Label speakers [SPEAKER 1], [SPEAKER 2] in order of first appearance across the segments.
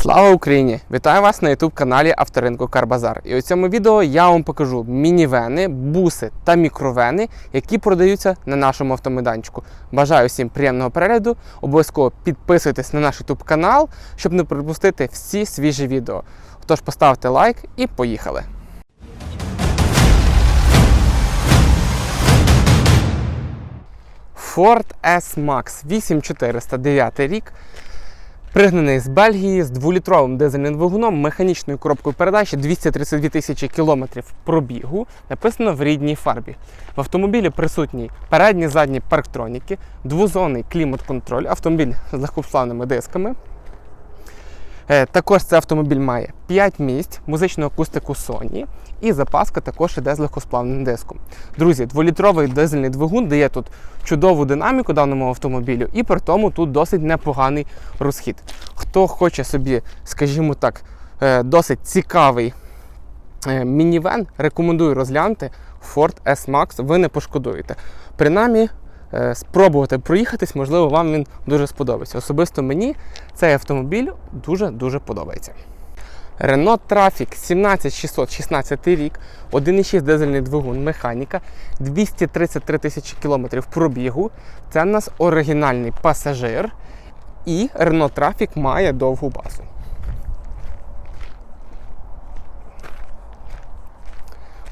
[SPEAKER 1] Слава Україні! Вітаю вас на youtube каналі Авторинку Карбазар. І у цьому відео я вам покажу мінівени, буси та мікровени, які продаються на нашому автомайданчику. Бажаю всім приємного перегляду. Обов'язково підписуйтесь на наш youtube канал, щоб не пропустити всі свіжі відео. Тож поставте лайк і поїхали! Ford S-Max 8409 рік. Пригнаний з Бельгії з дволітровим дизельним двигуном, механічною коробкою передачі 232 тисячі кілометрів пробігу, написано в рідній фарбі. В автомобілі присутні передні задні парктроніки, двозонний клімат-контроль, автомобіль з легкоплавними дисками. Е, Також цей автомобіль має 5 місць, музичну акустику Sony і запаска також іде з легкосплавним диском. Друзі, дволітровий дизельний двигун дає тут чудову динаміку даному автомобілю, і при тому тут досить непоганий розхід. Хто хоче собі, скажімо так, е, досить цікавий е, мінівен, рекомендую розглянути Ford S-Max, ви не пошкодуєте. Принаймні, спробувати проїхатись, можливо, вам він дуже сподобається. Особисто мені цей автомобіль дуже-дуже подобається. Renault Trafic 17616 рік, 1,6 дизельний двигун, механіка, 233 тисячі кілометрів пробігу. Це в нас оригінальний пасажир. І Renault Trafic має довгу базу.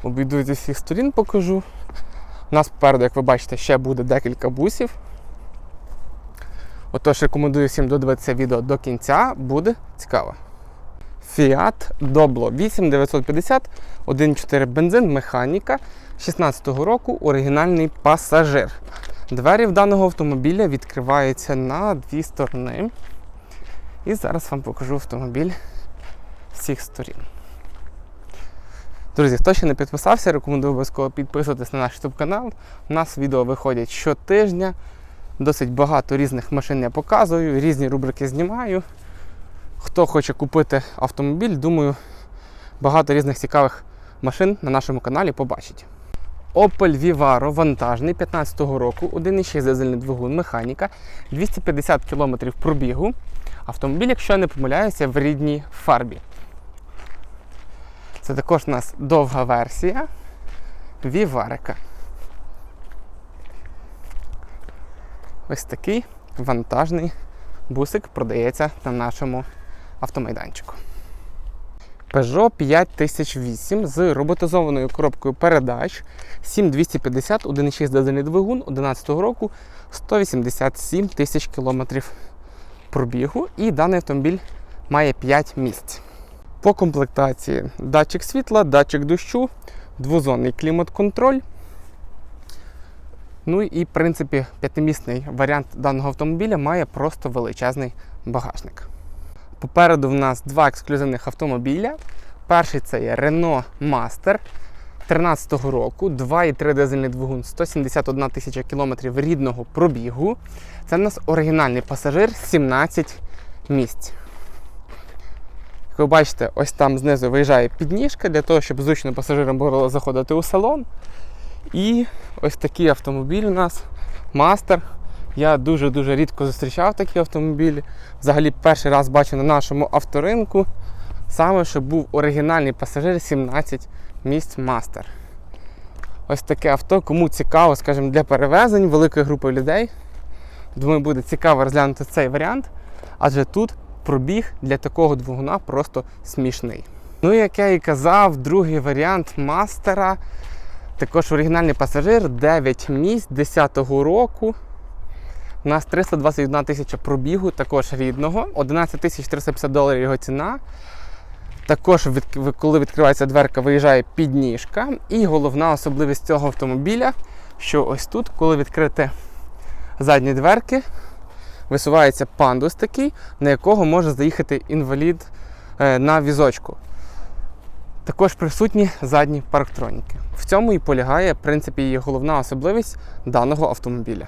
[SPEAKER 1] Обійду зі всіх сторін покажу. У нас попереду, як ви бачите, ще буде декілька бусів. Отож, рекомендую всім додивитися відео до кінця, буде цікаво. Fiat Doblo 8950, 1.4 бензин, механіка 16-го року, оригінальний пасажир. Двері в даного автомобіля відкриваються на дві сторони. І зараз вам покажу автомобіль всіх сторін. Друзі, хто ще не підписався, рекомендую обов'язково підписуватись на наш YouTube канал. У нас відео виходять щотижня. Досить багато різних машин я показую, різні рубрики знімаю. Хто хоче купити автомобіль, думаю, багато різних цікавих машин на нашому каналі побачить. Opel Vivaro вантажний 15-го року, 1,6 дизельний двигун, механіка, 250 км пробігу. Автомобіль, якщо я не помиляюся, в рідній фарбі. Це також у нас довга версія Віварика. Ось такий вантажний бусик продається на нашому автомайданчику. Peugeot 5008 з роботизованою коробкою передач 7250 1,6 дизельний двигун 2011 року 187 тисяч кілометрів пробігу. І даний автомобіль має 5 місць. По комплектації датчик світла, датчик дощу, двозонний клімат-контроль. Ну і, в принципі, п'ятимісний варіант даного автомобіля має просто величезний багажник. Попереду в нас два ексклюзивних автомобіля. Перший це є Renault Master 13-го року, 2,3 дизельний двигун, 171 тисяча кілометрів рідного пробігу. Це в нас оригінальний пасажир 17 місць. Як ви бачите, ось там знизу виїжджає підніжка для того, щоб зручно пасажирам було заходити у салон. І ось такий автомобіль у нас Master. Я дуже-дуже рідко зустрічав такі автомобілі. Взагалі перший раз бачу на нашому авторинку. Саме, щоб був оригінальний пасажир 17 місць Master. Ось таке авто, кому цікаво, скажімо, для перевезень великої групи людей. Думаю, буде цікаво розглянути цей варіант, адже тут пробіг для такого двигуна просто смішний. Ну, як я і казав, другий варіант мастера. Також оригінальний пасажир 9 місць 10-го року. У нас 321 тисяча пробігу, також рідного, 11 тисяч 350 доларів його ціна. Також, коли відкривається дверка, виїжджає підніжка. І головна особливість цього автомобіля, що ось тут, коли відкрити задні дверки, висувається пандус такий, на якого може заїхати інвалід е, на візочку. Також присутні задні парктроніки. В цьому і полягає, в принципі, її головна особливість даного автомобіля.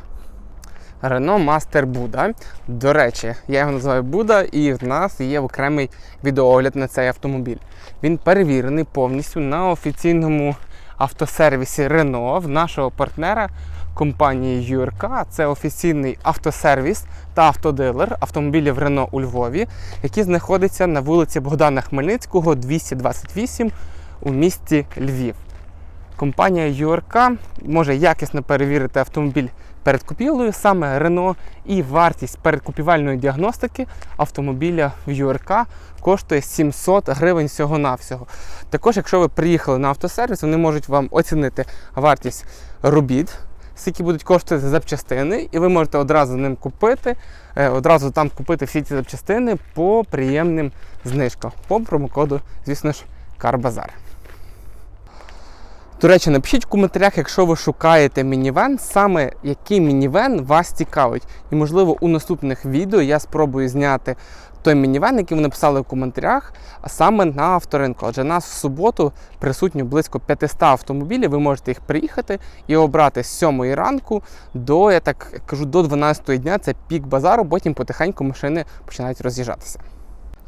[SPEAKER 1] Renault Master Buda. До речі, я його називаю Buda, і в нас є окремий відеоогляд на цей автомобіль. Він перевірений повністю на офіційному автосервісі Renault в нашого партнера компанії ЮРК. Це офіційний автосервіс та автодилер автомобілів Рено у Львові, який знаходиться на вулиці Богдана Хмельницького, 228 у місті Львів. Компанія ЮРК може якісно перевірити автомобіль перед купівлею, саме Рено, і вартість передкупівельної діагностики автомобіля в ЮРК коштує 700 гривень всього-навсього. Також, якщо ви приїхали на автосервіс, вони можуть вам оцінити вартість робіт, скільки будуть коштувати запчастини, і ви можете одразу ним купити, е, одразу там купити всі ці запчастини по приємним знижкам, по промокоду, звісно ж, Карбазар. До речі, напишіть в коментарях, якщо ви шукаєте мінівен, саме який мінівен вас цікавить. І, можливо, у наступних відео я спробую зняти той мінівен, який ви написали в коментарях, а саме на авторинку. Адже нас в суботу присутньо близько 500 автомобілів. Ви можете їх приїхати і обрати з 7 ранку до, я так кажу, до 12 дня. Це пік базару, потім потихеньку машини починають роз'їжджатися.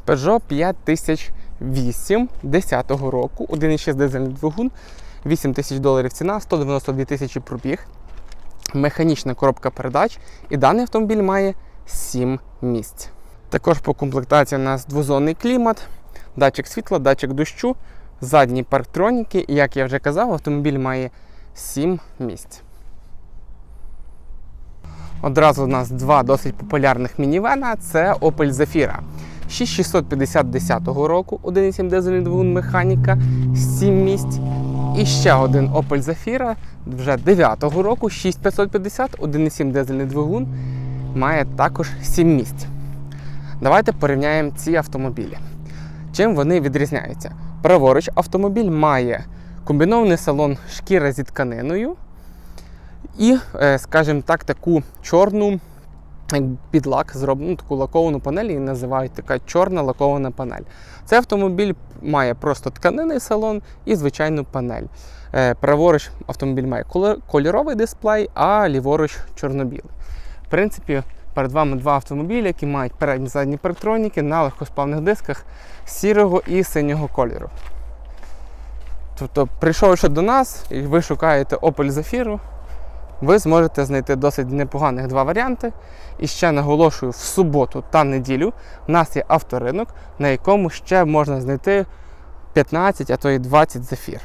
[SPEAKER 1] Peugeot 5008 10 року, 1,6 дизельний двигун. 8 тисяч доларів ціна, 192 тисячі пробіг, механічна коробка передач, і даний автомобіль має 7 місць. Також по комплектації у нас двозонний клімат, датчик світла, датчик дощу, задні парктроніки, і як я вже казав, автомобіль має 7 місць. Одразу у нас два досить популярних мінівена це Opel Zafira. 6650 10 року, 1,7 дизельний двигун механіка, 7 місць. І ще один Opel Zafira вже 9-го року, 6550, 1,7 дизельний двигун, має також 7 місць. Давайте порівняємо ці автомобілі. Чим вони відрізняються? Праворуч автомобіль має комбінований салон шкіра зі тканиною і, е, скажімо так, таку чорну під лак зроблену таку лаковану панель, її називають така чорна лакована панель. Цей автомобіль має просто тканинний салон і звичайну панель. Е, Праворуч автомобіль має кольоровий дисплей, а ліворуч чорно-білий. В принципі, перед вами два автомобілі, які мають передні задні парктроніки на легкосплавних дисках сірого і синього кольору. Тобто, прийшовши до нас, і ви шукаєте Opel Zafira, ви зможете знайти досить непоганих два варіанти. І ще наголошую, в суботу та неділю в нас є авторинок, на якому ще можна знайти 15, а то і 20 зефір.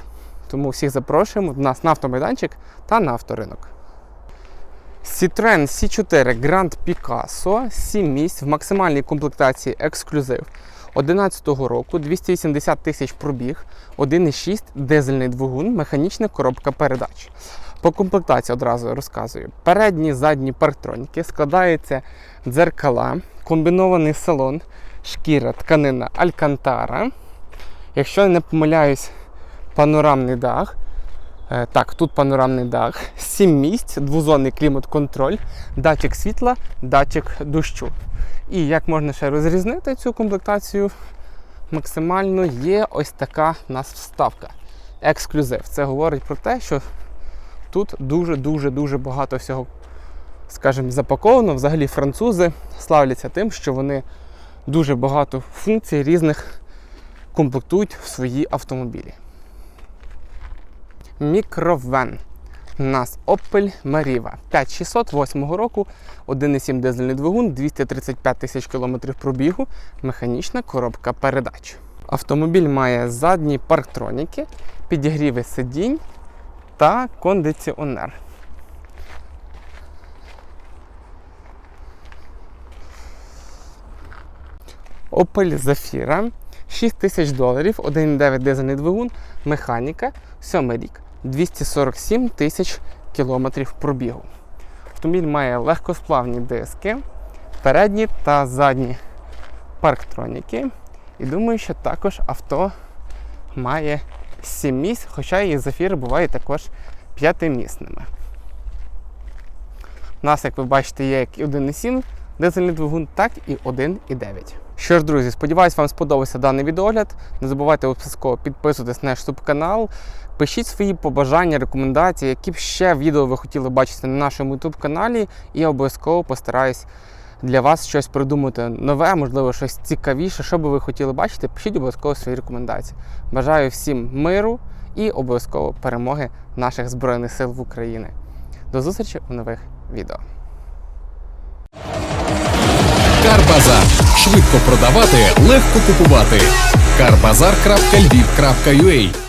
[SPEAKER 1] Тому всіх запрошуємо до нас на автомайданчик та на авторинок. Citroen C4 Grand Picasso 7 місць в максимальній комплектації ексклюзив 2011 року 280 тисяч пробіг, 1,6 дизельний двигун, механічна коробка передач. По комплектації одразу розказую. Передні задні парктроніки складаються дзеркала, комбінований салон, шкіра, тканина Алькантара. Якщо я не помиляюсь, панорамний дах. Е, так, тут панорамний дах, 7 місць, двозонний клімат-контроль, датчик світла, датчик дощу. І як можна ще розрізнити цю комплектацію максимально, є ось така нас вставка. Ексклюзив. Це говорить про те, що тут дуже-дуже дуже багато всього, скажімо, запаковано. Взагалі французи славляться тим, що вони дуже багато функцій різних комплектують в свої автомобілі. Мікровен. У нас Opel Meriva 5608 року, 1,7 дизельний двигун, 235 тисяч кілометрів пробігу, механічна коробка передач. Автомобіль має задні парктроніки, підігріви сидінь та кондиціонер. Opel Zafira 6 тисяч доларів, 1,9 дизельний двигун, механіка, 7 рік, 247 тисяч кілометрів пробігу. Автомобіль має легкосплавні диски, передні та задні парктроніки. І думаю, що також авто має 7 місць, хоча і зафіри бувають також п'ятимісними. У нас, як ви бачите, є як і 1,7 дизельний двигун, так і 1,9. Що ж, друзі, сподіваюсь, вам сподобався даний відеогляд. Не забувайте обов'язково підписуватись на наш YouTube канал. Пишіть свої побажання, рекомендації, які б ще відео ви хотіли бачити на нашому YouTube каналі, і обов'язково постараюсь для вас щось придумати нове, можливо, щось цікавіше, що би ви хотіли бачити, пишіть обов'язково свої рекомендації. Бажаю всім миру і обов'язково перемоги наших Збройних сил в Україні. До зустрічі у нових відео.
[SPEAKER 2] Карбазар. Швидко продавати, легко купувати. Карбазар.львів.ua